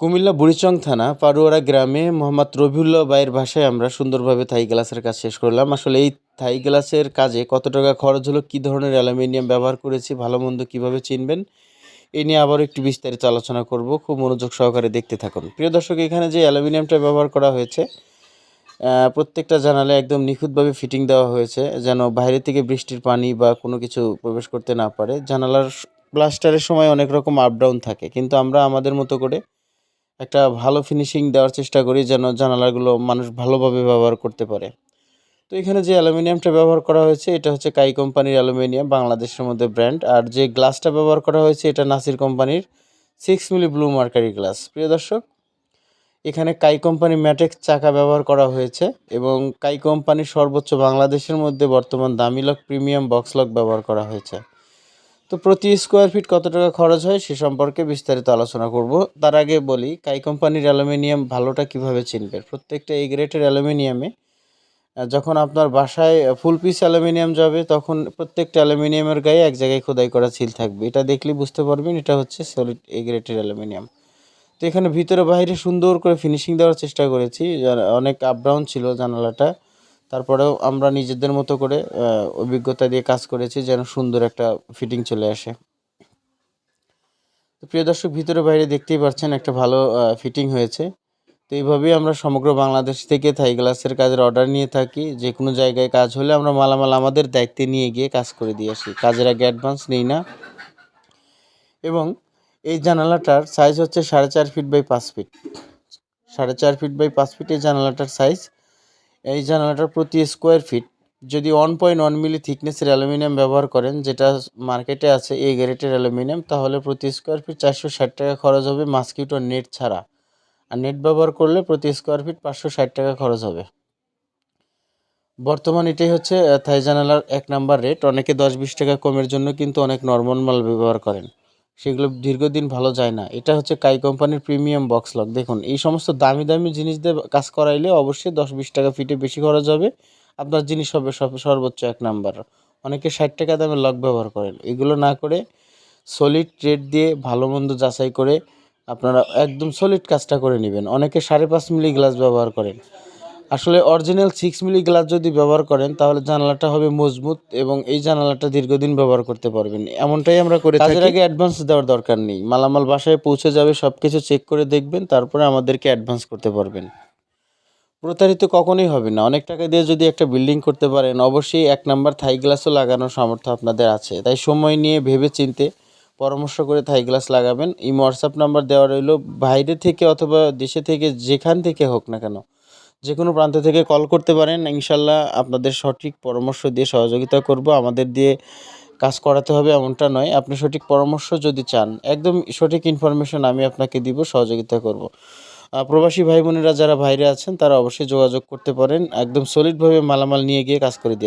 কুমিল্লা বুড়িচং থানা, পাড়ুয়ারা গ্রামে মোহাম্মদ রবিউল্লাহ বাইয়ের ভাষায় আমরা সুন্দরভাবে থাই গ্লাসের কাজ শেষ করলাম। আসলে এই থাই গ্লাসের কাজে কত টাকা খরচ হলো, কী ধরনের অ্যালুমিনিয়াম ব্যবহার করেছি, ভালো মন্দ কীভাবে চিনবেন এই নিয়ে আবারও একটু বিস্তারিত আলোচনা করব। খুব মনোযোগ সহকারে দেখতে থাকুন। প্রিয় দর্শক, এখানে যে অ্যালুমিনিয়ামটা ব্যবহার করা হয়েছে প্রত্যেকটা জানালে একদম নিখুঁতভাবে ফিটিং দেওয়া হয়েছে, যেন বাইরে থেকে বৃষ্টির পানি বা কোনো কিছু প্রবেশ করতে না পারে। জানালার প্লাস্টারের সময় অনেক রকম আপ ডাউন থাকে, কিন্তু আমরা আমাদের মতো করে একটা ভালো ফিনিশিং দেওয়ার চেষ্টা করি যেন জানালাগুলো মানুষ ভালোভাবে ব্যবহার করতে পারে। তো এখানে যে অ্যালুমিনিয়ামটা ব্যবহার করা হয়েছে, এটা হচ্ছে কাই কোম্পানির অ্যালুমিনিয়াম, বাংলাদেশের মধ্যে ব্র্যান্ড আর যে গ্লাসটা ব্যবহার করা হয়েছে, এটা নাসির কোম্পানির six milli blue mercury glass প্রিয় দর্শক, এখানে কাই কোম্পানি ম্যাটেক্স চাকা ব্যবহার করা হয়েছে এবং কাই কোম্পানির সর্বোচ্চ বাংলাদেশের মধ্যে বর্তমান দামি লক প্রিমিয়াম বক্স লক ব্যবহার করা হয়েছে। তো প্রতি স্কোয়ার ফিট কত টাকা খরচ হয় সে সম্পর্কে বিস্তারিত আলোচনা করব। তার আগে বলি, কাই কোম্পানির অ্যালুমিনিয়াম ভালোটা কীভাবে চিনবে প্রত্যেকটা এই গ্রেটের অ্যালুমিনিয়ামে যখন আপনার বাসায় ফুল পিস অ্যালুমিনিয়াম যাবে, তখন প্রত্যেকটা অ্যালুমিনিয়ামের গায়ে এক জায়গায় খোদাই করা সিল থাকবে। এটা দেখলে বুঝতে পারবেন, এটা হচ্ছে সলিড এ গ্রেটের অ্যালুমিনিয়াম। তো এখানে ভিতরে বাইরে সুন্দর করে ফিনিশিং দেওয়ার চেষ্টা করেছি। অনেক আপ ডাউন ছিল জানালাটা তারপরেও আমরা নিজেদের মতো করে অভিজ্ঞতা দিয়ে কাজ করেছি যেন সুন্দর একটা ফিটিং চলে আসে। তো প্রিয় দর্শক, ভিতরে বাইরে দেখতেই পাচ্ছেন একটা ভালো ফিটিং হয়েছে। তো এইভাবেই আমরা সমগ্র বাংলাদেশ থেকে থাই গ্লাসের কাজের অর্ডার নিয়ে থাকি। যে কোনো জায়গায় কাজ হলে আমরা মালামাল আমাদের দায়িত্বে নিয়ে গিয়ে কাজ করে দিয়ে আসি। কাজের আগে অ্যাডভান্স নিই না। এবং এই জানালাটার সাইজ হচ্ছে সাড়ে চার ফিট বাই পাঁচ ফিট সাড়ে চার ফিট বাই পাঁচ ফিট এই জানালাটার সাইজ এই জানালাটার প্রতি স্কোয়ার ফিট যদি ওয়ান পয়েন্ট ওয়ান মিলি থিকনেসের অ্যালুমিনিয়াম ব্যবহার করেন, যেটা মার্কেটে আছে এই গ্রেটের অ্যালুমিনিয়াম, তাহলে প্রতি স্কোয়ার ফিট চারশো ষাট টাকা খরচ হবে মাস্কিটো নেট ছাড়া। আর নেট ব্যবহার করলে প্রতি স্কোয়ার ফিট পাঁচশো ষাট টাকা খরচ হবে। বর্তমান এটাই হচ্ছে থাই জানালার এক নাম্বার রেট অনেকে দশ বিশ টাকা কমের জন্য কিন্তু অনেক নর্মাল মাল ব্যবহার করেন। সেগুলো দীর্ঘদিন ভালো যায় না। এটা হচ্ছে কাই কোম্পানির প্রিমিয়াম বক্স লক দেখুন, এই সমস্ত দামি দামি জিনিস দিয়ে কাজ করাইলে অবশ্যই দশ বিশ টাকা ফিটে বেশি খরচ হবে। আপনার জিনিস হবে সর্বোচ্চ এক নাম্বার। অনেকে ষাট টাকা দামে লক ব্যবহার করেন। এগুলো না করে সলিড রেট দিয়ে ভালো মন্দ যাচাই করে আপনারা একদম সলিড কাজটা করে নেবেন। অনেকে সাড়ে পাঁচ মিলি গ্লাস ব্যবহার করেন। আসলে অরিজিনাল সিক্স মিলি গ্লাস যদি ব্যবহার করেন তাহলে জানালাটা হবে মজবুত এবং এই জানালাটা দীর্ঘদিন ব্যবহার করতে পারবেন। এমনটাই আমরা করে কাজের আগে অ্যাডভান্স দেওয়ার দরকার নেই। মালামাল বাসায় পৌঁছে যাবে সব কিছু চেক করে দেখবেন তারপরে আমাদেরকে অ্যাডভান্স করতে পারবেন। প্রতারিত কখনোই হবে না। অনেক টাকা দিয়ে যদি একটা বিল্ডিং করতে পারেন অবশ্যই এক নাম্বার থাই গ্লাসও লাগানোর সামর্থ্য আপনাদের আছে। তাই সময় নিয়ে ভেবে চিনতে পরামর্শ করে থাই গ্লাস লাগাবেন। এই হোয়াটসঅ্যাপ নাম্বার দেওয়া রইল বাইরে থেকে অথবা দেশে থেকে যেখান থেকে হোক না কেন। যে কোনো প্রান্ত থেকে কল করতে পারেন। ইনশাল্লাহ আপনাদের সঠিক পরামর্শ দিয়ে সহযোগিতা করব। আমাদের দিয়ে কাজ করাতে হবে এমনটা নয়। আপনি সঠিক পরামর্শ যদি চান, একদম সঠিক ইনফরমেশন আমি আপনাকে দিব, সহযোগিতা করব। প্রবাসী ভাই বোনেরা যারা বাইরে আছেন, তারা অবশ্যই যোগাযোগ করতে পারেন। একদম সলিডভাবে মালামাল নিয়ে গিয়ে কাজ করে দিয়ে